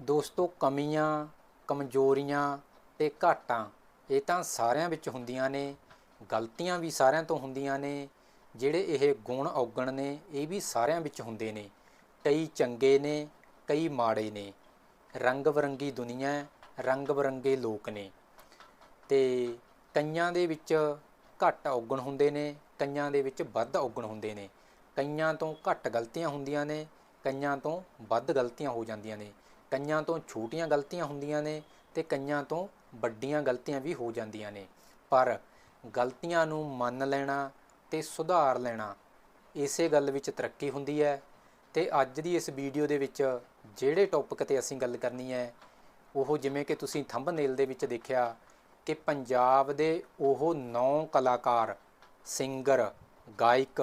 ਦੋਸਤੋ, ਕਮੀਆਂ, ਕਮਜ਼ੋਰੀਆਂ ਤੇ ਘਾਟਾਂ, ਇਹ ਤਾਂ ਸਾਰਿਆਂ ਵਿੱਚ ਹੁੰਦੀਆਂ ਨੇ, ਗਲਤੀਆਂ ਵੀ ਸਾਰਿਆਂ ਤੋਂ ਹੁੰਦੀਆਂ ਨੇ, ਜਿਹੜੇ ਇਹ ਗੁਣ ਔਗਣ ਨੇ, ਇਹ ਵੀ ਸਾਰਿਆਂ ਵਿੱਚ ਹੁੰਦੇ ਨੇ। ਕਈ ਚੰਗੇ ਨੇ, ਕਈ ਮਾੜੇ ਨੇ। ਰੰਗ ਬਰੰਗੀ ਦੁਨੀਆ, ਰੰਗ ਬਰੰਗੇ ਲੋਕ ਨੇ। ਤੇ ਕਈਆਂ ਦੇ ਵਿੱਚ ਘੱਟ ਔਗਣ ਹੁੰਦੇ ਨੇ, ਕਈਆਂ ਦੇ ਵਿੱਚ ਵੱਧ ਔਗਣ ਹੁੰਦੇ ਨੇ। ਕਈਆਂ ਤੋਂ ਘੱਟ ਗਲਤੀਆਂ ਹੁੰਦੀਆਂ ਨੇ, ਕਈਆਂ ਤੋਂ ਵੱਧ ਗਲਤੀਆਂ ਹੋ ਜਾਂਦੀਆਂ ਨੇ। ਕਈਆਂ ਤੋਂ ਛੋਟੀਆਂ ਗਲਤੀਆਂ ਹੁੰਦੀਆਂ ਨੇ ਤੇ ਕਈਆਂ ਤੋਂ ਵੱਡੀਆਂ ਗਲਤੀਆਂ ਵੀ ਹੋ ਜਾਂਦੀਆਂ ਨੇ। ਪਰ ਗਲਤੀਆਂ ਨੂੰ ਮੰਨ ਲੈਣਾ ਤੇ ਸੁਧਾਰ ਲੈਣਾ ਇਸੇ ਗੱਲ ਵਿੱਚ ਤਰੱਕੀ ਹੁੰਦੀ ਹੈ ਤੇ ਅੱਜ ਦੀ ਇਸ ਵੀਡੀਓ ਦੇ ਵਿੱਚ ਜਿਹੜੇ ਟੌਪਿਕ ਤੇ ਅਸੀਂ ਗੱਲ ਕਰਨੀ ਹੈ, ਉਹ ਜਿਵੇਂ ਕਿ ਤੁਸੀਂ ਥੰਬਨੇਲ ਦੇ ਵਿੱਚ ਦੇਖਿਆ ਕਿ ਪੰਜਾਬ ਦੇ ਉਹ ਨੌ ਕਲਾਕਾਰ ਸਿੰਗਰ ਗਾਇਕ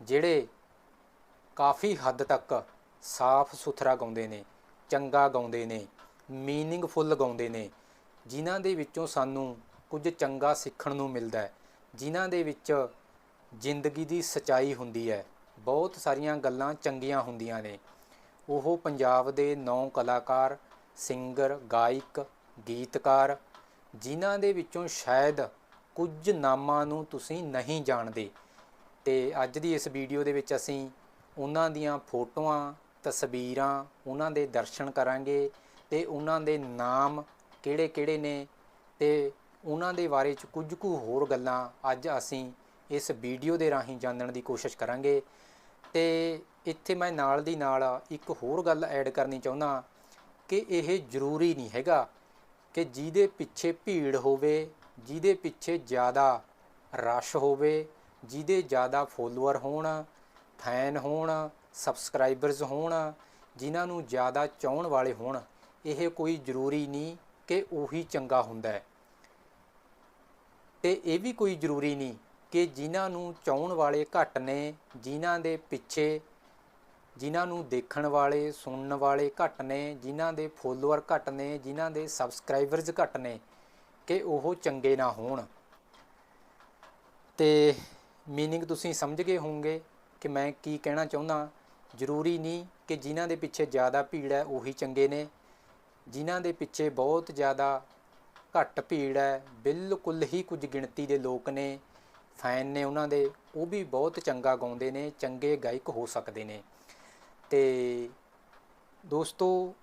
ਜਿਹੜੇ ਕਾਫੀ ਹੱਦ ਤੱਕ ਸਾਫ਼ ਸੁਥਰਾ ਗਾਉਂਦੇ ਨੇ। ਚੰਗਾ ਗਾਉਂਦੇ ਨੇ ਮੀਨਿੰਗਫੁੱਲ ਗਾਉਂਦੇ ਨੇ, ਜਿਨ੍ਹਾਂ ਦੇ ਵਿੱਚੋਂ ਸਾਨੂੰ ਕੁਝ ਚੰਗਾ ਸਿੱਖਣ ਨੂੰ ਮਿਲਦਾ ਹੈ, ਜਿਨ੍ਹਾਂ ਦੇ ਵਿੱਚ ਜ਼ਿੰਦਗੀ ਦੀ ਸਚਾਈ ਹੁੰਦੀ ਹੈ, ਬਹੁਤ ਸਾਰੀਆਂ ਗੱਲਾਂ ਚੰਗੀਆਂ ਹੁੰਦੀਆਂ ਨੇ। ਉਹ ਪੰਜਾਬ ਦੇ ਨੌ ਕਲਾਕਾਰ, ਸਿੰਗਰ, ਗਾਇਕ, ਗੀਤਕਾਰ, ਜਿਨ੍ਹਾਂ ਦੇ ਵਿੱਚੋਂ ਸ਼ਾਇਦ ਕੁਝ ਨਾਮਾਂ ਨੂੰ ਤੁਸੀਂ ਨਹੀਂ ਜਾਣਦੇ। ਤੇ ਅੱਜ ਦੀ ਇਸ ਵੀਡੀਓ ਦੇ ਵਿੱਚ ਅਸੀਂ ਉਹਨਾਂ ਦੀਆਂ ਫੋਟੋਆਂ ਤਸਵੀਰਾਂ ਉਹਨਾਂ ਦੇ ਦਰਸ਼ਨ ਕਰਾਂਗੇ ਤੇ ਉਹਨਾਂ ਦੇ ਨਾਮ ਕਿਹੜੇ-ਕਿਹੜੇ ਨੇ ਤੇ ਉਹਨਾਂ ਦੇ ਬਾਰੇ ਚ ਕੁਝ ਕੁ ਹੋਰ ਗੱਲਾਂ ਅੱਜ ਅਸੀਂ ਇਸ ਵੀਡੀਓ ਦੇ ਰਾਹੀਂ ਜਾਣਨ ਦੀ ਕੋਸ਼ਿਸ਼ ਕਰਾਂਗੇ। ਤੇ ਇੱਥੇ ਮੈਂ ਨਾਲ ਦੀ ਨਾਲ ਇੱਕ ਹੋਰ ਗੱਲ ਐਡ ਕਰਨੀ ਚਾਹੁੰਦਾ ਕਿ ਇਹ ਜ਼ਰੂਰੀ ਨਹੀਂ ਹੈਗਾ ਕਿ ਜਿਹਦੇ ਪਿੱਛੇ ਭੀੜ ਹੋਵੇ, ਜਿਹਦੇ ਪਿੱਛੇ ਜ਼ਿਆਦਾ ਰਸ਼ ਹੋਵੇ, ਜਿਹਦੇ ਜ਼ਿਆਦਾ ਫੋਲੋਅਰ ਹੋਣ ਫੈਨ ਹੋਣ, ਸਬਸਕ੍ਰਾਈਬਰਸ ਹੋਣ, ਜਿਨ੍ਹਾਂ ਨੂੰ ਜ਼ਿਆਦਾ ਚਾਹਣ ਵਾਲੇ ਹੋਣ, ਇਹ ਕੋਈ ਜ਼ਰੂਰੀ ਨਹੀਂ ਕਿ ਉਹੀ ਚੰਗਾ ਹੁੰਦਾ ਹੈ। ਤੇ ਇਹ ਵੀ ਕੋਈ ਜ਼ਰੂਰੀ ਨਹੀਂ ਕਿ ਜਿਨ੍ਹਾਂ ਨੂੰ ਚਾਹਣ ਵਾਲੇ ਘੱਟ ਨੇ, ਜਿਨ੍ਹਾਂ ਦੇ ਪਿੱਛੇ, ਜਿਨ੍ਹਾਂ ਨੂੰ ਦੇਖਣ ਵਾਲੇ, ਸੁਣਨ ਵਾਲੇ ਘੱਟ ਨੇ, ਜਿਨ੍ਹਾਂ ਦੇ ਫੋਲੋਅਰ ਘੱਟ ਨੇ, ਜਿਨ੍ਹਾਂ ਦੇ ਸਬਸਕ੍ਰਾਈਬਰਸ ਘੱਟ ਨੇ, ਕਿ ਉਹ ਚੰਗੇ ਨਾ ਹੋਣ। ਤੇ ਮੀਨਿੰਗ ਤੁਸੀਂ ਸਮਝ ਗਏ ਹੋਵੋਗੇ ਕਿ ਮੈਂ ਕੀ ਕਹਿਣਾ ਚਾਹੁੰਦਾ ਜ਼ਰੂਰੀ ਨਹੀਂ ਕਿ ਜਿਨ੍ਹਾਂ ਦੇ ਪਿੱਛੇ ਜ਼ਿਆਦਾ ਭੀੜ ਹੈ, ਉਹੀ ਚੰਗੇ ਨੇ। ਜਿਨ੍ਹਾਂ ਦੇ ਪਿੱਛੇ ਬਹੁਤ ਜ਼ਿਆਦਾ ਘੱਟ ਭੀੜ ਹੈ, ਬਿਲਕੁਲ ਹੀ ਕੁਝ ਗਿਣਤੀ ਦੇ ਲੋਕ ਨੇ, ਫੈਨ ਨੇ ਉਹਨਾਂ ਦੇ, ਉਹ ਵੀ ਬਹੁਤ ਚੰਗਾ ਗਾਉਂਦੇ ਨੇ, ਚੰਗੇ ਗਾਇਕ ਹੋ ਸਕਦੇ ਨੇ। ਤੇ ਦੋਸਤੋ,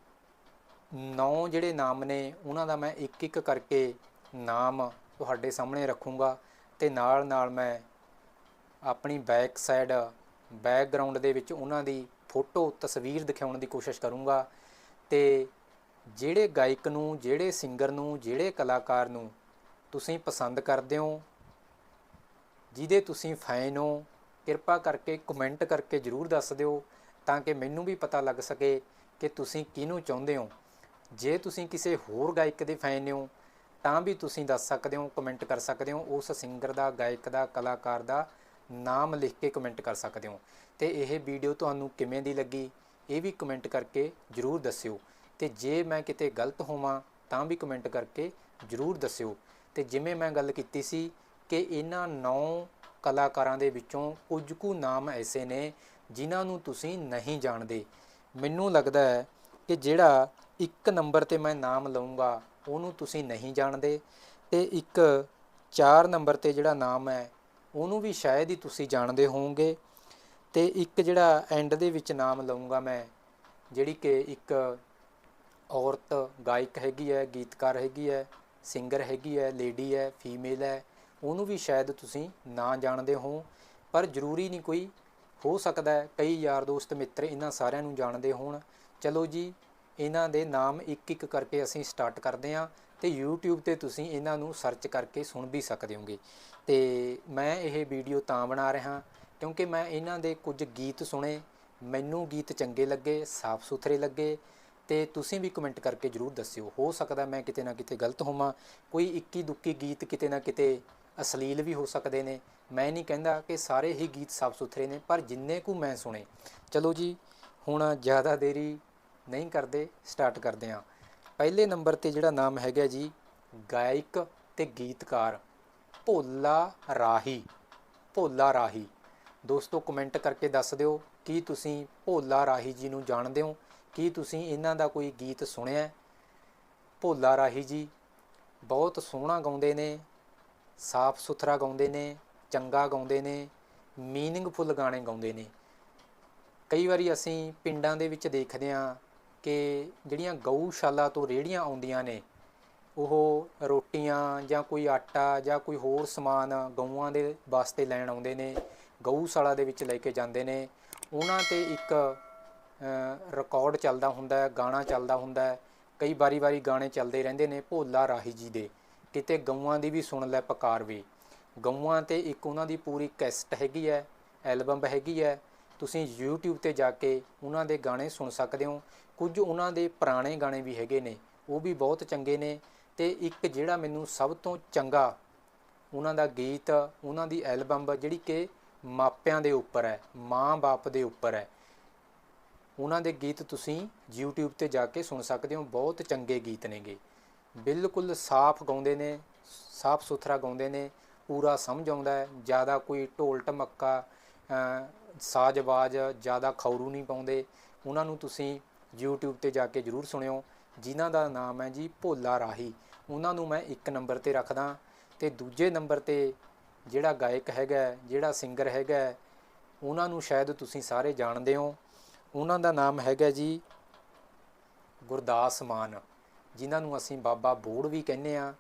ਨੌ ਜਿਹੜੇ ਨਾਮ ਨੇ, ਉਹਨਾਂ ਦਾ ਮੈਂ ਇੱਕ ਇੱਕ ਕਰਕੇ ਨਾਮ ਤੁਹਾਡੇ ਸਾਹਮਣੇ ਰੱਖੂੰਗਾ ਤੇ ਨਾਲ ਨਾਲ ਮੈਂ ਆਪਣੀ ਬੈਕ ਸਾਈਡ ਬੈਕਗ੍ਰਾਉਂਡ ਦੇ ਵਿੱਚ ਉਹਨਾਂ ਦੀ ਫੋਟੋ, ਤਸਵੀਰ ਦਿਖਾਉਣ ਦੀ ਕੋਸ਼ਿਸ਼ ਕਰੂੰਗਾ। ਤੇ ਜਿਹੜੇ ਗਾਇਕ ਨੂੰ, ਜਿਹੜੇ ਸਿੰਗਰ ਨੂੰ, ਜਿਹੜੇ ਕਲਾਕਾਰ ਨੂੰ ਤੁਸੀਂ ਪਸੰਦ ਕਰਦੇ ਹੋ, ਜਿਹਦੇ ਤੁਸੀਂ ਫੈਨ ਹੋ, ਕਿਰਪਾ ਕਰਕੇ ਕਮੈਂਟ ਕਰਕੇ ਜਰੂਰ ਦੱਸ ਦਿਓ ਤਾਂ ਕਿ ਮੈਨੂੰ ਵੀ ਪਤਾ ਲੱਗ ਸਕੇ ਕਿ ਤੁਸੀਂ ਕਿਹਨੂੰ ਚਾਹੁੰਦੇ ਹੋ। ਜੇ ਤੁਸੀਂ ਕਿਸੇ ਹੋਰ ਗਾਇਕ ਦੇ ਫੈਨ ਹੋ, ਤਾਂ ਵੀ ਤੁਸੀਂ ਦੱਸ ਸਕਦੇ ਹੋ ਕਮੈਂਟ ਕਰ ਸਕਦੇ ਹੋ, ਉਸ ਸਿੰਗਰ ਦਾ, ਗਾਇਕ ਦਾ, ਕਲਾਕਾਰ ਦਾ ਨਾਮ ਲਿਖ ਕੇ ਕਮੈਂਟ ਕਰ ਸਕਦੇ ਹੋ। ਤੇ ਇਹ ਵੀਡੀਓ ਤੁਹਾਨੂੰ ਕਿਵੇਂ ਦੀ ਲੱਗੀ, ਇਹ ਵੀ ਕਮੈਂਟ ਕਰਕੇ ਜਰੂਰ ਦੱਸਿਓ। ਤੇ ਜੇ ਮੈਂ ਕਿਤੇ ਗਲਤ ਹੋਵਾਂ, ਤਾਂ ਵੀ ਕਮੈਂਟ ਕਰਕੇ ਜਰੂਰ ਦੱਸਿਓ। ਤੇ ਜਿਵੇਂ ਮੈਂ ਗੱਲ ਕੀਤੀ ਸੀ ਕਿ ਇਹਨਾਂ ਨੌ ਕਲਾਕਾਰਾਂ ਦੇ ਵਿੱਚੋਂ ਕੁਝ ਕੁ ਨਾਮ ਐਸੇ ਨੇ ਜਿਨ੍ਹਾਂ ਨੂੰ ਤੁਸੀਂ ਨਹੀਂ ਜਾਣਦੇ। ਮੈਨੂੰ ਲੱਗਦਾ ਹੈ ਕਿ ਜਿਹੜਾ ਇੱਕ ਨੰਬਰ ਤੇ ਮੈਂ ਨਾਮ ਲਵਾਂਗਾ ਉਹਨੂੰ ਤੁਸੀਂ ਨਹੀਂ ਜਾਣਦੇ। ਤੇ ਇੱਕ 4 ਨੰਬਰ ਤੇ ਜਿਹੜਾ ਨਾਮ ਹੈ ਉਹਨੂੰ ਵੀ ਸ਼ਾਇਦ ਹੀ ਤੁਸੀਂ ਜਾਣਦੇ ਹੋਵੋਗੇ। ਤੇ ਇੱਕ ਜਿਹੜਾ ਐਂਡ ਦੇ ਵਿੱਚ ਨਾਮ ਲਵਾਂਗਾ ਮੈਂ, ਜਿਹੜੀ ਕਿ ਇੱਕ ਔਰਤ ਗਾਇਕ ਹੈਗੀ ਹੈ, ਗੀਤਕਾਰ ਹੈਗੀ ਹੈ ਸਿੰਗਰ ਹੈਗੀ ਹੈ ਲੇਡੀ ਹੈ ਫੀਮੇਲ ਹੈ, ਉਹਨੂੰ ਵੀ ਸ਼ਾਇਦ ਤੁਸੀਂ ਨਾ ਜਾਣਦੇ ਹੋ ਪਰ ਜ਼ਰੂਰੀ ਨਹੀਂ ਕੋਈ, ਹੋ ਸਕਦਾ ਹੈ ਕਈ ਯਾਰ ਦੋਸਤ, ਮਿੱਤਰ ਇਹਨਾਂ ਸਾਰਿਆਂ ਨੂੰ ਜਾਣਦੇ ਹੋਣ। ਚਲੋ ਜੀ ਇਹਨਾਂ ਦੇ ਨਾਮ ਇੱਕ ਇੱਕ ਕਰਕੇ ਅਸੀਂ ਸਟਾਰਟ ਕਰਦੇ ਹਾਂ ਤੇ YouTube ਤੇ ਤੁਸੀਂ ਇਹਨਾਂ ਨੂੰ ਸਰਚ ਕਰਕੇ ਸੁਣ ਵੀ ਸਕਦੇ ਹੋਗੇ। ਤੇ ਮੈਂ ਇਹ ਵੀਡੀਓ ਤਾਂ ਬਣਾ ਰਿਹਾ ਕਿਉਂਕਿ ਮੈਂ ਇਹਨਾਂ ਦੇ ਕੁਝ ਗੀਤ ਸੁਣੇ, ਮੈਨੂੰ ਗੀਤ ਚੰਗੇ ਲੱਗੇ, ਸਾਫ਼ ਸੁਥਰੇ ਲੱਗੇ ਤੇ ਤੁਸੀਂ ਵੀ ਕਮੈਂਟ ਕਰਕੇ ਜਰੂਰ ਦੱਸਿਓ। ਹੋ ਸਕਦਾ ਮੈਂ ਕਿਤੇ ਨਾ ਕਿਤੇ ਗਲਤ ਹੋਵਾਂ, ਕੋਈ ਇੱਕੀ ਦੁੱਕੀ ਗੀਤ ਕਿਤੇ ਨਾ ਕਿਤੇ ਅਸ਼ਲੀਲ ਵੀ ਹੋ ਸਕਦੇ ਨੇ। ਮੈਂ ਨਹੀਂ ਕਹਿੰਦਾ ਕਿ ਸਾਰੇ ਹੀ ਗੀਤ ਸਾਫ਼ ਸੁਥਰੇ ਨੇ, ਪਰ ਜਿੰਨੇ ਕੁ ਮੈਂ ਸੁਣੇ, ਚਲੋ ਜੀ, ਹੁਣ ਜ਼ਿਆਦਾ ਦੇਰੀ ਨਹੀਂ ਕਰਦੇ ਸਟਾਰਟ ਕਰਦੇ ਹਾਂ। ਪਹਿਲੇ ਨੰਬਰ ਤੇ ਜਿਹੜਾ ਨਾਮ ਹੈਗਾ ਜੀ, ਗਾਇਕ ਤੇ ਗੀਤਕਾਰ, ਭੋਲਾ ਰਾਹੀ ਭੋਲਾ ਰਾਹੀ। ਦੋਸਤੋ ਕਮੈਂਟ ਕਰਕੇ ਦੱਸ ਦਿਓ, ਕੀ ਤੁਸੀਂ ਭੋਲਾ ਰਾਹੀ ਜੀ ਨੂੰ ਜਾਣਦੇ ਹੋ? ਕੀ ਤੁਸੀਂ ਇਹਨਾਂ ਦਾ ਕੋਈ ਗੀਤ ਸੁਣਿਆ ਭੋਲਾ ਰਾਹੀ ਜੀ ਬਹੁਤ ਸੋਹਣਾ ਗਾਉਂਦੇ ਨੇ, ਸਾਫ਼ ਸੁਥਰਾ ਗਾਉਂਦੇ ਨੇ, ਚੰਗਾ ਗਾਉਂਦੇ ਨੇ ਮੀਨਿੰਗਫੁਲ ਗਾਣੇ ਗਾਉਂਦੇ ਨੇ। ਕਈ ਵਾਰੀ ਅਸੀਂ ਪਿੰਡਾਂ ਦੇ ਵਿੱਚ ਦੇਖਦੇ ਹਾਂ ਕਿ ਜਿਹੜੀਆਂ ਗਊਸ਼ਾਲਾ ਤੋਂ ਰੇੜੀਆਂ ਆਉਂਦੀਆਂ ਨੇ, ਉਹ ਰੋਟੀਆਂ ਜਾਂ ਕੋਈ ਆਟਾ ਜਾਂ ਕੋਈ ਹੋਰ ਸਮਾਨ ਗਊਆਂ ਦੇ ਵਾਸਤੇ ਲੈਣ ਆਉਂਦੇ ਨੇ, ਗਊਸ਼ਾਲਾ ਦੇ ਵਿੱਚ ਲੈ ਕੇ ਜਾਂਦੇ ਨੇ। ਉਹਨਾਂ ਤੇ ਇੱਕ ਰਿਕਾਰਡ ਚੱਲਦਾ ਹੁੰਦਾ ਹੈ, ਗਾਣਾ ਚੱਲਦਾ ਹੁੰਦਾ ਹੈ। ਕਈ ਵਾਰੀ-ਵਾਰੀ ਗਾਣੇ ਚੱਲਦੇ ਰਹਿੰਦੇ ਨੇ ਭੋਲਾ ਰਾਹੀ ਜੀ ਦੇ। ਕਿਤੇ ਗਊਆਂ ਦੀ ਵੀ ਸੁਣ ਲੈ ਪਕਾਰ ਵੀ। ਗਊਆਂ ਤੇ ਇੱਕ ਉਹਨਾਂ ਦੀ ਪੂਰੀ ਕੈਸਟ ਹੈਗੀ ਹੈ ਐਲਬਮ ਹੈਗੀ ਹੈ। ਤੁਸੀਂ YouTube ਤੇ ਜਾ ਕੇ ਉਹਨਾਂ ਦੇ ਗਾਣੇ ਸੁਣ ਸਕਦੇ ਹੋ। ਕੁਝ ਉਹਨਾਂ ਦੇ ਪੁਰਾਣੇ ਗਾਣੇ ਵੀ ਹੈਗੇ ਨੇ ਉਹ ਵੀ ਬਹੁਤ ਚੰਗੇ ਨੇ ਤੇ ਇੱਕ ਜਿਹੜਾ ਮੈਨੂੰ ਸਭ ਤੋਂ ਚੰਗਾ ਉਹਨਾਂ ਦਾ ਗੀਤ ਉਹਨਾਂ ਦੀ ਐਲਬਮ ਜਿਹੜੀ ਕਿ ਮਾਪਿਆਂ ਦੇ ਉੱਪਰ ਹੈ ਮਾਂ-ਬਾਪ ਦੇ ਉੱਪਰ ਹੈ ਉਹਨਾਂ ਦੇ ਗੀਤ ਤੁਸੀਂ YouTube ਤੇ ਜਾ ਕੇ ਸੁਣ ਸਕਦੇ ਹੋ ਬਹੁਤ ਚੰਗੇ ਗੀਤ ਨੇਗੇ। ਬਿਲਕੁਲ ਸਾਫ਼ ਗਾਉਂਦੇ ਨੇ ਸਾਫ਼ ਸੁਥਰਾ ਗਾਉਂਦੇ ਨੇ ਪੂਰਾ ਸਮਝ ਆਉਂਦਾ ਹੈ ਜ਼ਿਆਦਾ ਕੋਈ ਢੋਲ ਢਮੱਕਾ ਅ, ਸਾਜ਼ ਆਵਾਜ਼ ਜ਼ਿਆਦਾ ਖੌਰੂ ਨਹੀਂ ਪਾਉਂਦੇ ਉਹਨਾਂ ਨੂੰ ਤੁਸੀਂ YouTube ਤੇ ਜਾ ਕੇ ਜਰੂਰ ਸੁਣਿਓ। ਜਿਨ੍ਹਾਂ ਦਾ ਨਾਮ ਹੈ ਜੀ ਭੋਲਾ ਰਾਹੀ। ਉਹਨਾਂ ਨੂੰ ਮੈਂ ਇੱਕ ਨੰਬਰ ਤੇ ਰੱਖਦਾ। ਤੇ ਦੂਜੇ ਨੰਬਰ ਤੇ ਜਿਹੜਾ ਗਾਇਕ ਹੈਗਾ, ਜਿਹੜਾ ਸਿੰਗਰ ਹੈਗਾ, ਉਹਨਾਂ ਨੂੰ ਸ਼ਾਇਦ ਤੁਸੀਂ ਸਾਰੇ ਜਾਣਦੇ ਹੋ। ਉਹਨਾਂ ਦਾ ਨਾਮ ਹੈਗਾ ਜੀ ਗੁਰਦਾਸ ਮਾਨ। ਜਿਨ੍ਹਾਂ ਨੂੰ ਅਸੀਂ ਬਾਬਾ ਬੋੜ ਵੀ ਕਹਿੰਦੇ ਆ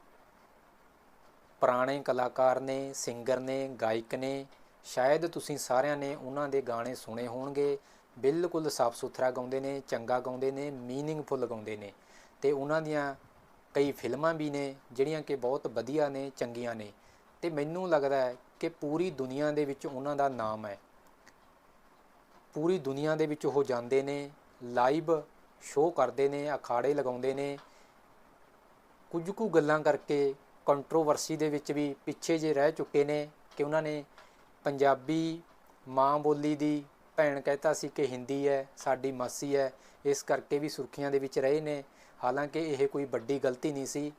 ਪੁਰਾਣੇ ਕਲਾਕਾਰ ਨੇ, ਸਿੰਗਰ ਨੇ, ਗਾਇਕ ਨੇ। ਸ਼ਾਇਦ ਤੁਸੀਂ ਸਾਰਿਆਂ ਨੇ ਉਹਨਾਂ ਦੇ ਗਾਣੇ ਸੁਣੇ ਹੋਣਗੇ। ਬਿਲਕੁਲ ਸਾਫ਼ ਸੁਥਰਾ ਗਾਉਂਦੇ ਨੇ, ਚੰਗਾ ਗਾਉਂਦੇ ਨੇ ਮੀਨਿੰਗਫੁਲ ਗਾਉਂਦੇ ਨੇ। ਤੇ ਉਹਨਾਂ ਦੀਆਂ ਕਈ ਫਿਲਮਾਂ ਵੀ ਨੇ, ਜਿਹੜੀਆਂ ਕਿ ਬਹੁਤ ਵਧੀਆ ਨੇ, ਚੰਗੀਆਂ ਨੇ। ਤੇ ਮੈਨੂੰ ਲੱਗਦਾ ਹੈ ਕਿ ਪੂਰੀ ਦੁਨੀਆ ਦੇ ਵਿੱਚ ਉਹਨਾਂ ਦਾ ਨਾਮ ਹੈ। ਪੂਰੀ ਦੁਨੀਆ ਦੇ ਵਿੱਚ ਉਹ ਜਾਂਦੇ ਨੇ, ਲਾਈਵ ਸ਼ੋਅ ਕਰਦੇ ਨੇ, ਅਖਾੜੇ ਲਗਾਉਂਦੇ ਨੇ। ਕੁਝ ਕੁ ਗੱਲਾਂ ਕਰਕੇ ਕੰਟਰੋਵਰਸੀ ਦੇ ਵਿੱਚ ਵੀ ਪਿੱਛੇ ਜੇ ਰਹਿ ਚੁੱਕੇ ਨੇ ਕਿ ਉਹਨਾਂ ਨੇ ਪੰਜਾਬੀ ਮਾਂ ਬੋਲੀ ਦੀ ਭੈਣ ਕਹਿਤਾ ਸੀ ਕਿ ਹਿੰਦੀ ਹੈ, ਸਾਡੀ ਮਾਸੀ ਹੈ, ਇਸ ਕਰਕੇ ਵੀ ਸੁਰਖੀਆਂ ਦੇ ਵਿੱਚ ਰਹੇ ਨੇ। ਹਾਲਾਂਕਿ ਇਹ ਕੋਈ ਵੱਡੀ ਗਲਤੀ ਨਹੀਂ ਸੀ।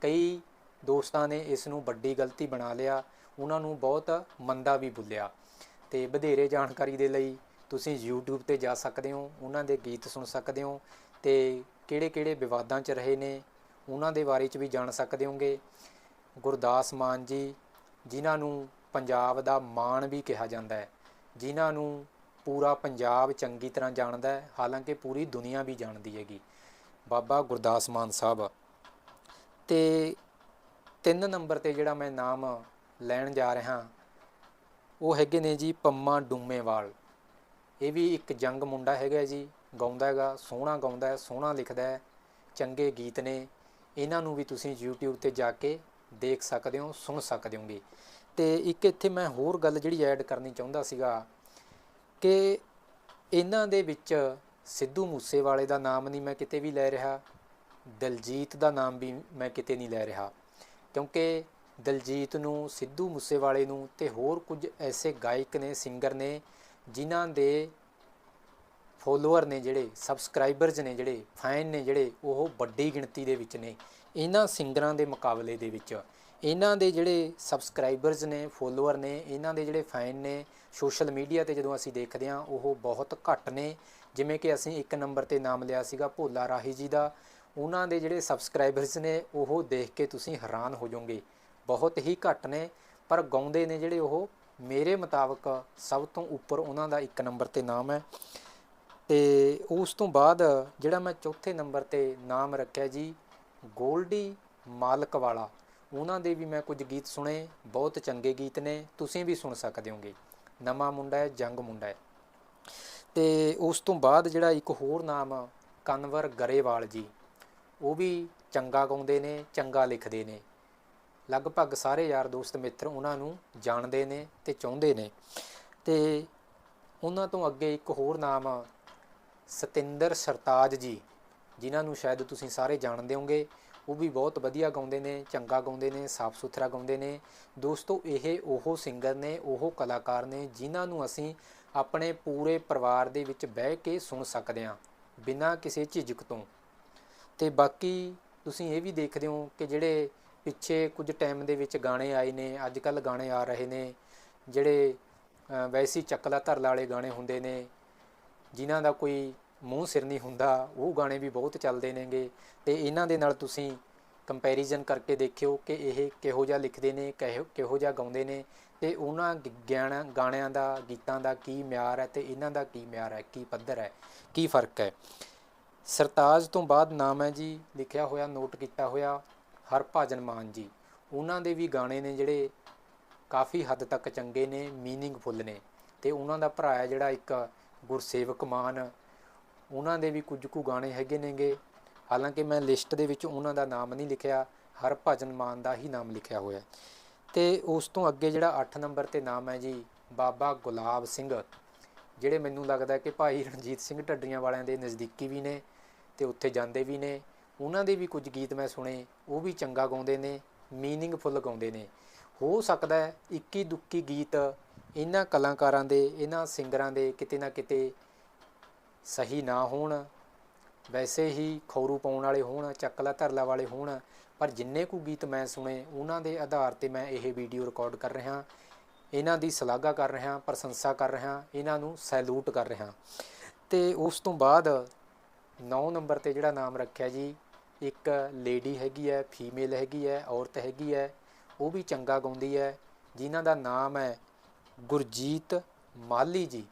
ਕਈ ਦੋਸਤਾਂ ਨੇ ਇਸ ਨੂੰ ਵੱਡੀ ਗਲਤੀ ਬਣਾ ਲਿਆ। ਉਹਨਾਂ ਨੂੰ ਬਹੁਤ ਮੰਦਾ ਵੀ ਬੁੱਲਿਆ। ਤੇ ਵਧੇਰੇ ਜਾਣਕਾਰੀ ਦੇ ਲਈ ਤੁਸੀਂ YouTube ਤੇ ਜਾ ਸਕਦੇ ਹੋ, ਉਹਨਾਂ ਦੇ ਗੀਤ ਸੁਣ ਸਕਦੇ ਹੋ ਤੇ ਕਿਹੜੇ-ਕਿਹੜੇ ਵਿਵਾਦਾਂ 'ਚ ਰਹੇ ਨੇ, ਉਹਨਾਂ ਦੇ ਬਾਰੇ 'ਚ ਵੀ ਜਾਣ ਸਕਦੇ ਹੋਗੇ। ਗੁਰਦਾਸ ਮਾਨ ਜੀ, ਜਿਨ੍ਹਾਂ ਨੂੰ ਪੰਜਾਬ ਦਾ ਮਾਣ ਵੀ ਕਿਹਾ ਜਾਂਦਾ ਹੈ, ਜਿਨ੍ਹਾਂ ਨੂੰ ਪੂਰਾ ਪੰਜਾਬ ਚੰਗੀ ਤਰ੍ਹਾਂ ਜਾਣਦਾ ਹੈ, ਹਾਲਾਂਕਿ ਪੂਰੀ ਦੁਨੀਆ ਵੀ ਜਾਣਦੀ ਹੈਗੀ। ਬਾਬਾ ਗੁਰਦਾਸ ਮਾਨ ਸਾਹਿਬ। ਤੇ ਤਿੰਨ ਨੰਬਰ ਤੇ ਜਿਹੜਾ ਮੈਂ ਨਾਮ ਲੈਣ ਜਾ ਰਿਹਾ, ਉਹ ਹੈਗੇ ਨੇ ਜੀ ਪੰਮਾ ਡੂਮੇਵਾਲ। ਇਹ ਵੀ ਇੱਕ ਜੰਗ ਮੁੰਡਾ ਹੈਗਾ ਜੀ, ਗਾਉਂਦਾ ਹੈਗਾ, ਸੋਹਣਾ ਗਾਉਂਦਾ ਹੈ, ਸੋਹਣਾ ਲਿਖਦਾ ਹੈ, ਚੰਗੇ ਗੀਤ ਨੇ। ਇਹਨਾਂ ਨੂੰ ਵੀ ਤੁਸੀਂ YouTube ਤੇ ਜਾ ਕੇ ਦੇਖ ਸਕਦੇ ਹੋ, ਸੁਣ ਸਕਦੇ ਹੋਗੇ। ਤੇ ਇੱਕ ਇੱਥੇ ਮੈਂ ਹੋਰ ਗੱਲ ਜਿਹੜੀ ਐਡ ਕਰਨੀ ਚਾਹੁੰਦਾ ਸੀਗਾ ਕਿ ਇਹਨਾਂ ਦੇ ਵਿੱਚ ਸਿੱਧੂ ਮੂਸੇਵਾਲੇ ਦਾ ਨਾਮ ਨਹੀਂ ਮੈਂ ਕਿਤੇ ਵੀ ਲੈ ਰਿਹਾ, ਦਲਜੀਤ ਦਾ ਨਾਮ ਵੀ ਮੈਂ ਕਿਤੇ ਨਹੀਂ ਲੈ ਰਿਹਾ। ਕਿਉਂਕਿ ਦਲਜੀਤ ਨੂੰ, ਸਿੱਧੂ ਮੂਸੇਵਾਲੇ ਨੂੰ ਤੇ ਹੋਰ ਕੁਝ ਐਸੇ ਗਾਇਕ ਨੇ, ਸਿੰਗਰ ਨੇ ਜਿਨ੍ਹਾਂ ਦੇ ਫੋਲੋਅਰ ਨੇ ਜਿਹੜੇ ਸਬਸਕ੍ਰਾਈਬਰਸ ਨੇ ਜਿਹੜੇ, ਫੈਨ ਨੇ ਜਿਹੜੇ, ਉਹ ਵੱਡੀ ਗਿਣਤੀ ਦੇ ਵਿੱਚ ਨੇ। ਇਹਨਾਂ ਸਿੰਗਰਾਂ ਦੇ ਮੁਕਾਬਲੇ ਦੇ ਵਿੱਚ। ਇਹਨਾਂ ਦੇ ਜਿਹੜੇ ਸਬਸਕ੍ਰਾਈਬਰਸ ਨੇ, ਫੋਲੋਅਰ ਨੇ, ਇਹਨਾਂ ਦੇ ਜਿਹੜੇ ਫੈਨ ਨੇ ਸੋਸ਼ਲ ਮੀਡੀਆ ਤੇ ਜਦੋਂ ਅਸੀਂ ਦੇਖਦੇ ਹਾਂ, ਉਹ ਬਹੁਤ ਘੱਟ ਨੇ। ਜਿਵੇਂ ਕਿ ਅਸੀਂ ਇੱਕ ਨੰਬਰ ਤੇ ਨਾਮ ਲਿਆ ਸੀਗਾ ਭੋਲਾ ਰਾਹੀ ਜੀ ਦਾ। ਉਹਨਾਂ ਦੇ ਜਿਹੜੇ ਸਬਸਕ੍ਰਾਈਬਰਸ ਨੇ, ਉਹ ਦੇਖ ਕੇ ਤੁਸੀਂ ਹੈਰਾਨ ਹੋ ਜਾਓਗੇ। ਬਹੁਤ ਹੀ ਘੱਟ ਨੇ। ਪਰ ਗਾਉਂਦੇ ਨੇ ਜਿਹੜੇ ਉਹ, ਮੇਰੇ ਮੁਤਾਬਕ ਸਭ ਤੋਂ ਉੱਪਰ ਉਹਨਾਂ ਦਾ ਇੱਕ ਨੰਬਰ ਤੇ ਨਾਮ ਹੈ। ਤੇ ਉਸ ਤੋਂ ਬਾਅਦ ਜਿਹੜਾ ਮੈਂ ਚੌਥੇ ਨੰਬਰ ਤੇ ਨਾਮ ਰੱਖਿਆ ਜੀ, ਗੋਲਡੀ ਮਾਲਕ ਵਾਲਾ ਉਹਨਾਂ ਦੇ ਵੀ ਮੈਂ ਕੁਝ ਗੀਤ ਸੁਣੇ, ਬਹੁਤ ਚੰਗੇ ਗੀਤ ਨੇ। ਤੁਸੀਂ ਵੀ ਸੁਣ ਸਕਦੇ ਹੋਗੇ। ਨਵਾਂ ਮੁੰਡਾ ਹੈ, ਜੰਗ ਮੁੰਡਾ ਹੈ। ਤੇ ਉਸ ਤੋਂ ਬਾਅਦ ਜਿਹੜਾ ਇੱਕ ਹੋਰ ਨਾਮ ਕਨਵਰ ਗਰੇਵਾਲ ਜੀ, ਉਹ ਵੀ ਚੰਗਾ ਗਾਉਂਦੇ ਨੇ, ਚੰਗਾ ਲਿਖਦੇ ਨੇ। ਲਗਭਗ ਸਾਰੇ ਯਾਰ ਦੋਸਤ ਮਿੱਤਰ ਉਹਨਾਂ ਨੂੰ ਜਾਣਦੇ ਨੇ ਤੇ ਚਾਹੁੰਦੇ ਨੇ। ਤੇ ਉਹਨਾਂ ਤੋਂ ਅੱਗੇ ਇੱਕ ਹੋਰ ਨਾਮ ਸਤਿੰਦਰ ਸਰਤਾਜ ਜੀ, ਜਿਨ੍ਹਾਂ ਨੂੰ ਸ਼ਾਇਦ ਤੁਸੀਂ ਸਾਰੇ ਜਾਣਦੇ ਹੋਵੋਗੇ। ਉਹ ਵੀ ਬਹੁਤ ਵਧੀਆ ਗਾਉਂਦੇ ਨੇ, ਚੰਗਾ ਗਾਉਂਦੇ ਨੇ, ਸਾਫ਼ ਸੁਥਰਾ ਗਾਉਂਦੇ ਨੇ। ਦੋਸਤੋ, ਇਹ ਉਹ ਸਿੰਗਰ ਨੇ, ਉਹ ਕਲਾਕਾਰ ਨੇ ਜਿਨ੍ਹਾਂ ਨੂੰ ਅਸੀਂ ਆਪਣੇ ਪੂਰੇ ਪਰਿਵਾਰ ਦੇ ਵਿੱਚ ਬਹਿ ਕੇ ਸੁਣ ਸਕਦੇ ਹਾਂ, ਬਿਨਾਂ ਕਿਸੇ ਝਿਜਕ ਤੋਂ। ਤੇ ਬਾਕੀ ਤੁਸੀਂ ਇਹ ਵੀ ਦੇਖਦੇ ਹੋ ਕਿ ਜਿਹੜੇ ਪਿੱਛੇ ਕੁਝ ਟਾਈਮ ਦੇ ਵਿੱਚ ਗਾਣੇ ਆਏ ਨੇ ਅੱਜ ਕੱਲ ਗਾਣੇ ਆ ਰਹੇ ਨੇ, ਜਿਹੜੇ ਵੈਸੀ ਚੱਕਲਾ ਧਰਲਾ ਵਾਲੇ ਗਾਣੇ ਹੁੰਦੇ ਨੇ, ਜਿਨ੍ਹਾਂ ਦਾ ਕੋਈ ਮੂੰਹ ਸਿਰ ਨਹੀਂ ਹੁੰਦਾ, ਉਹ ਗਾਣੇ ਵੀ ਬਹੁਤ ਚੱਲਦੇ ਨੇਗੇ। ਤੇ ਇਹਨਾਂ ਦੇ ਨਾਲ ਤੁਸੀਂ ਕੰਪੈਰੀਜ਼ਨ ਕਰਕੇ ਦੇਖਿਓ ਕਿ ਇਹ ਕਿਹੋ ਜਿਹਾ ਲਿਖਦੇ ਨੇ, ਕਿਹੋ ਕਿਹੋ ਜਿਹਾ ਗਾਉਂਦੇ ਨੇ। ਤੇ ਉਹਨਾਂ ਗ- ਗਿਆਨ ਗਾਣਿਆਂ ਦਾ, ਗੀਤਾਂ ਦਾ ਕੀ ਮਿਆਰ ਹੈ ਤੇ ਇਹਨਾਂ ਦਾ ਕੀ ਮਿਆਰ ਹੈ, ਕੀ ਪੱਧਰ ਹੈ, ਕੀ ਫ਼ਰਕ ਹੈ। ਸਰਤਾਜ ਤੋਂ ਬਾਅਦ ਨਾਮ ਹੈ ਜੀ, ਲਿਖਿਆ ਹੋਇਆ, ਨੋਟ ਕੀਤਾ ਹੋਇਆ, ਹਰਭਜਨ ਮਾਨ ਜੀ। ਉਹਨਾਂ ਦੇ ਵੀ ਗਾਣੇ ਨੇ ਜਿਹੜੇ ਕਾਫੀ ਹੱਦ ਤੱਕ ਚੰਗੇ ਨੇ ਮੀਨਿੰਗਫੁਲ ਨੇ। ਤੇ ਉਹਨਾਂ ਦਾ ਭਰਾ ਹੈ ਜਿਹੜਾ ਇੱਕ ਗੁਰਸੇਵਕ ਮਾਨ। ਉਹਨਾਂ ਦੇ ਵੀ ਕੁਝ ਕੁ ਗਾਣੇ ਹੈਗੇ ਨੇਗੇ। ਹਾਲਾਂਕਿ ਮੈਂ ਲਿਸਟ ਦੇ ਵਿੱਚ ਉਹਨਾਂ ਦਾ ਨਾਮ ਨਹੀਂ ਲਿਖਿਆ ਹਰਭਜਨ ਮਾਨ ਦਾ ਹੀ ਨਾਮ ਲਿਖਿਆ ਹੋਇਆ ਹੈ। ਤੇ ਉਸ ਤੋਂ ਅੱਗੇ ਜਿਹੜਾ 8 ਨੰਬਰ ਤੇ ਨਾਮ ਹੈ ਜੀ, ਬਾਬਾ ਗੁਲਾਬ ਸਿੰਘ, ਜਿਹੜੇ ਮੈਨੂੰ ਲੱਗਦਾ ਕਿ ਭਾਈ ਰਣਜੀਤ ਸਿੰਘ ਢੱਡਰੀਆਂ ਵਾਲਿਆਂ ਦੇ ਨਜ਼ਦੀਕੀ ਵੀ ਨੇ ਤੇ ਉੱਥੇ ਜਾਂਦੇ ਵੀ ਨੇ। ਉਹਨਾਂ ਦੇ ਵੀ ਕੁਝ ਗੀਤ ਮੈਂ ਸੁਣੇ, ਉਹ ਵੀ ਚੰਗਾ ਗਾਉਂਦੇ ਨੇ ਮੀਨਿੰਗਫੁਲ ਗਾਉਂਦੇ ਨੇ। ਹੋ ਸਕਦਾ ਹੈ ਇੱਕੀ ਦੁੱਕੀ ਗੀਤ ਇਹਨਾਂ ਕਲਾਕਾਰਾਂ ਦੇ, ਇਹਨਾਂ ਸਿੰਗਰਾਂ ਦੇ ਕਿਤੇ ਨਾ ਕਿਤੇ ਸਹੀ ਨਾ ਹੋਣ, ਵੈਸੇ ਹੀ ਖੌਰੂ ਪਾਉਣ ਵਾਲੇ ਹੋਣ, ਚੱਕਲਾ ਧਰਲਾ ਵਾਲੇ ਹੋਣ, ਪਰ ਜਿੰਨੇ ਕੁ ਗੀਤ ਮੈਂ ਸੁਣੇ, ਉਹਨਾਂ ਦੇ ਆਧਾਰ ਤੇ ਮੈਂ ਇਹ ਵੀਡੀਓ ਰਿਕਾਰਡ ਕਰ ਰਿਹਾ। ਇਹਨਾਂ ਦੀ ਸ਼ਲਾਘਾ ਕਰ ਰਿਹਾ, ਪ੍ਰਸ਼ੰਸਾ ਕਰ ਰਿਹਾ, ਇਹਨਾਂ ਨੂੰ ਸੈਲੂਟ ਕਰ ਰਿਹਾ। ਤੇ ਉਸ ਤੋਂ ਬਾਅਦ 9 ਨੰਬਰ ਤੇ ਜਿਹੜਾ ਨਾਮ ਰੱਖਿਆ ਜੀ, ਇੱਕ ਲੇਡੀ ਹੈਗੀ ਹੈ, ਫੀਮੇਲ ਹੈਗੀ ਹੈ, ਔਰਤ ਹੈਗੀ ਹੈ, ਉਹ ਵੀ ਚੰਗਾ ਗਾਉਂਦੀ ਹੈ, ਜਿਨ੍ਹਾਂ ਦਾ ਨਾਮ ਹੈ ਗੁਰਜੀਤ ਮਾਲੀ ਜੀ।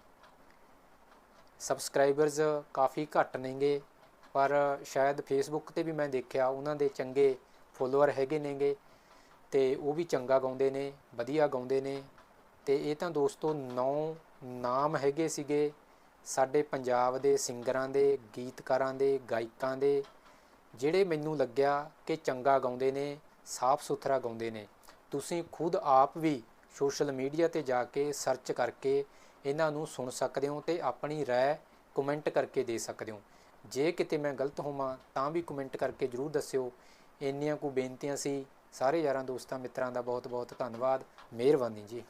ਸਬਸਕ੍ਰਾਈਬਰਸ ਕਾਫੀ ਘੱਟ ਨੇਗੇ, ਪਰ ਸ਼ਾਇਦ ਫੇਸਬੁੱਕ ਤੇ ਵੀ ਮੈਂ ਦੇਖਿਆ, ਉਹਨਾਂ ਦੇ ਚੰਗੇ ਫੋਲੋਅਰ ਹੈਗੇ ਨੇਗੇ ਤੇ ਉਹ ਵੀ ਚੰਗਾ ਗਾਉਂਦੇ ਨੇ, ਵਧੀਆ ਗਾਉਂਦੇ ਨੇ ਤੇ ਇਹ ਤਾਂ ਦੋਸਤੋ ਨੌ ਨਾਮ ਹੈਗੇ ਸੀਗੇ ਸਾਡੇ ਪੰਜਾਬ ਦੇ ਸਿੰਗਰਾਂ ਦੇ, ਗੀਤਕਾਰਾਂ ਦੇ, ਗਾਇਕਾਂ ਦੇ, ਜਿਹੜੇ ਮੈਨੂੰ ਲੱਗਿਆ ਕਿ ਚੰਗਾ ਗਾਉਂਦੇ ਨੇ, ਸਾਫ਼ ਸੁਥਰਾ ਗਾਉਂਦੇ ਨੇ। ਤੁਸੀਂ ਖੁਦ ਆਪ ਵੀ ਸੋਸ਼ਲ ਮੀਡੀਆ ਤੇ ਜਾ ਕੇ ਸਰਚ ਕਰਕੇ ਇਹਨਾਂ ਨੂੰ ਸੁਣ ਸਕਦੇ ਹੋ ਤੇ ਆਪਣੀ ਰਾਏ ਕਮੈਂਟ ਕਰਕੇ ਦੇ ਸਕਦੇ ਹੋ ਜੇ ਕਿਤੇ ਮੈਂ ਗਲਤ ਹੋਵਾਂ, ਤਾਂ ਵੀ ਕਮੈਂਟ ਕਰਕੇ ਜਰੂਰ ਦੱਸਿਓ। ਇੰਨੀਆਂ ਕੁ ਬੇਨਤੀਆਂ ਸੀ। ਸਾਰੇ ਯਾਰਾਂ, ਦੋਸਤਾਂ, ਮਿੱਤਰਾਂ ਦਾ ਬਹੁਤ ਬਹੁਤ ਧੰਨਵਾਦ। ਮਿਹਰਬਾਨੀ ਜੀ।